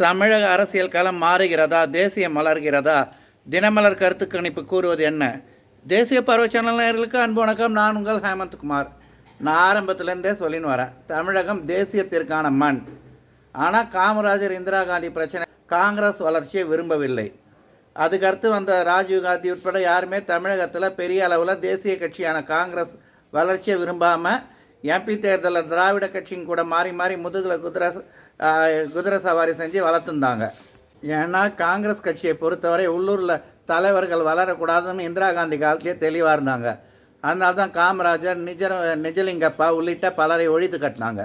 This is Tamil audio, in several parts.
தமிழக அரசியல் களம் மாறுகிறதா? தேசியம் மலர்கிறதா? தினமலர் கருத்து கணிப்பு கூறுவது என்ன? தேசிய பருவ சேனல் அன்பு வணக்கம். நான் உங்கள் ஹேமந்த்குமார். நான் ஆரம்பத்துலேருந்தே சொல்லின்னு வரேன். தமிழகம் தேசியத்திற்கான மண். ஆனால் காமராஜர் இந்திரா காந்தி பிரச்சனை காங்கிரஸ் வளர்ச்சியை விரும்பவில்லை. அதுக்கடுத்து வந்த ராஜீவ் காந்தி உட்பட யாருமே தமிழகத்தில் பெரிய அளவில் தேசிய கட்சியான காங்கிரஸ் வளர்ச்சியை விரும்பாமல் எம்பி தேர்தலில் திராவிட கட்சியும் கூட மாறி மாறி முதுகில் குதிரை குதிரை சவாரி செஞ்சு வளர்த்துருந்தாங்க ஏன்னா காங்கிரஸ் கட்சியை பொறுத்தவரை உள்ளூரில் தலைவர்கள் வளரக்கூடாதுன்னு இந்திரா காந்தி காலத்திலே தெளிவாக இருந்தாங்க. அதனால தான் காமராஜர் நிஜ நிஜலிங்கப்பா உள்ளிட்ட பலரை ஒழித்து கட்டினாங்க.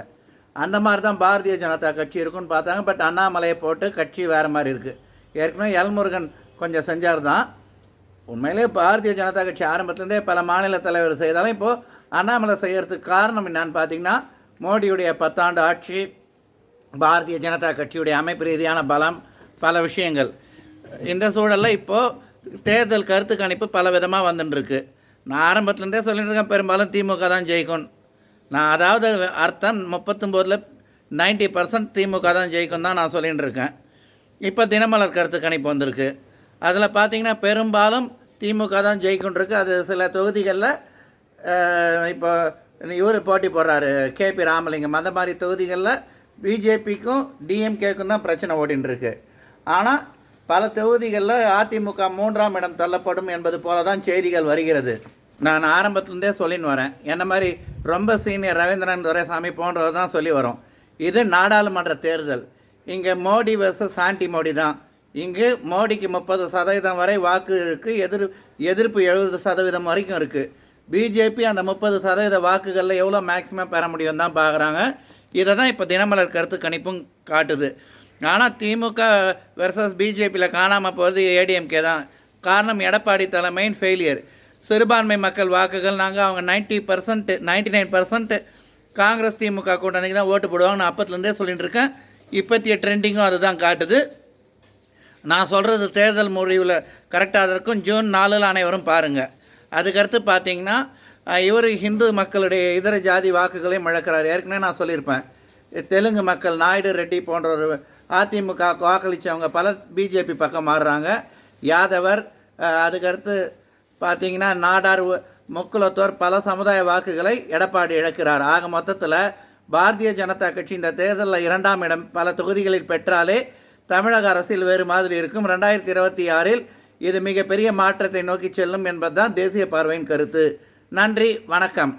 அந்த மாதிரி தான் பாரதிய ஜனதா கட்சி இருக்குன்னு பார்த்தாங்க. பட் அண்ணாமலையை போட்டு கட்சி வேறு மாதிரி இருக்குது ஏற்கனவே எல்முருகன் கொஞ்சம் செஞ்சார் தான் உண்மையிலே பாரதிய ஜனதா கட்சி ஆரம்பத்துலேருந்தே பல மாநில தலைவர் செய்தாலும் இப்போது அண்ணாமலை செய்கிறதுக்கு காரணம் என்னான்னு பார்த்தீங்கன்னா மோடியுடைய பத்தாண்டு ஆட்சி பாரதிய ஜனதா கட்சியுடைய அமைப்பு ரீதியான பலம் பல விஷயங்கள். இந்த சூழலில் இப்போது தேர்தல் கருத்து கணிப்பு பல விதமாக வந்துட்டுருக்கு நான் ஆரம்பத்துலேருந்தே சொல்லிட்டு இருக்கேன் பெரும்பாலும் திமுக தான் ஜெயிக்கும். நான் அதாவது அர்த்தம் முப்பத்தொம்போதில் நைன்ட்டி பர்சன்ட் திமுக தான் ஜெயிக்கும் தான் நான் சொல்லிகிட்டு இருக்கேன் இப்போ தினமலர் கருத்து கணிப்பு வந்திருக்கு. அதில் பார்த்தீங்கன்னா பெரும்பாலும் திமுக தான் ஜெயிக்கும்ன்றிருக்கு அது சில தொகுதிகளில் இப்போ இவர் போட்டி போடுறாரு. K P Ramalingam. அந்த மாதிரி தொகுதிகளில் பிஜேபிக்கும் டிஎம்கேக்கும் தான் பிரச்சனை ஓடின்னு ஆனால் பல தொகுதிகளில் அதிமுக மூன்றாம் இடம் தள்ளப்படும் என்பது போல தான் செய்திகள் வருகிறது. நான் ஆரம்பத்துலேருந்தே சொல்லின்னு வரேன். என்ன மாதிரி ரொம்ப சீனியர் ரவீந்திரன் துரைசாமி போன்றவர் தான் சொல்லி வரோம். இது நாடாளுமன்ற தேர்தல். இங்கே மோடி வர்சஸ் சாண்டி மோடி தான். இங்கு மோடிக்கு முப்பது சதவீதம் வரை வாக்கு இருக்குது எதிர் எதிர்ப்பு எழுபது சதவீதம் வரைக்கும் இருக்குது பிஜேபி அந்த முப்பது சதவீத வாக்குகளில் எவ்வளோ மேக்சிமம் பெற முடியும் தான் பார்க்குறாங்க இதை தான் இப்போ தினமலர் கருத்து கணிப்பும் காட்டுது. ஆனால் திமுக வெர்சஸ் பிஜேபியில் காணாமல் போகிறது ஏடிஎம்கே தான். காரணம் எடப்பாடி தலைமையின் ஃபெயிலியர் சிறுபான்மை மக்கள் வாக்குகள் நாங்கள் அவங்க ninety percent ninety nine percent Congress DMK கூட்டணிக்கு தான் ஓட்டு போடுவாங்க நான் அப்பத்துலேருந்தே சொல்லிட்டு இருக்கேன். இப்போத்திய ட்ரெண்டிங்கும் அதுதான் காட்டுது. நான் சொல்கிறது தேர்தல் முடிவில் கரெக்டாக இருக்கும். ஜூன் நாலில் அனைவரும் பாருங்கள் அதுக்கடுத்து பார்த்தீங்கன்னா இவர் ஹிந்து மக்களுடைய இதர ஜாதி வாக்குகளையும் இழக்கிறார் ஏற்கனவே நான் சொல்லியிருப்பேன். தெலுங்கு மக்கள் நாயுடு ரெட்டி போன்ற ஒரு அதிமுக வாக்களித்தவங்க பலர் பிஜேபி பக்கம் மாறுறாங்க. யாதவர் அதுக்கடுத்து பார்த்தீங்கன்னா நாடார் முக்குலத்தோர் பல சமுதாய வாக்குகளை எடப்பாடி இழக்கிறார். ஆக மொத்தத்தில் பாரதிய ஜனதா கட்சி இந்த தேர்தலில் இரண்டாம் இடம் பல தொகுதிகளில் பெற்றாலே தமிழக அரசியல் வேறு மாதிரி இருக்கும். ரெண்டாயிரத்தி இருபத்தி ஆறில் இது மிகப்பெரிய மாற்றத்தை நோக்கி செல்லும் என்பதுதான் தேசிய பார்வையின் கருத்து. நன்றி வணக்கம்.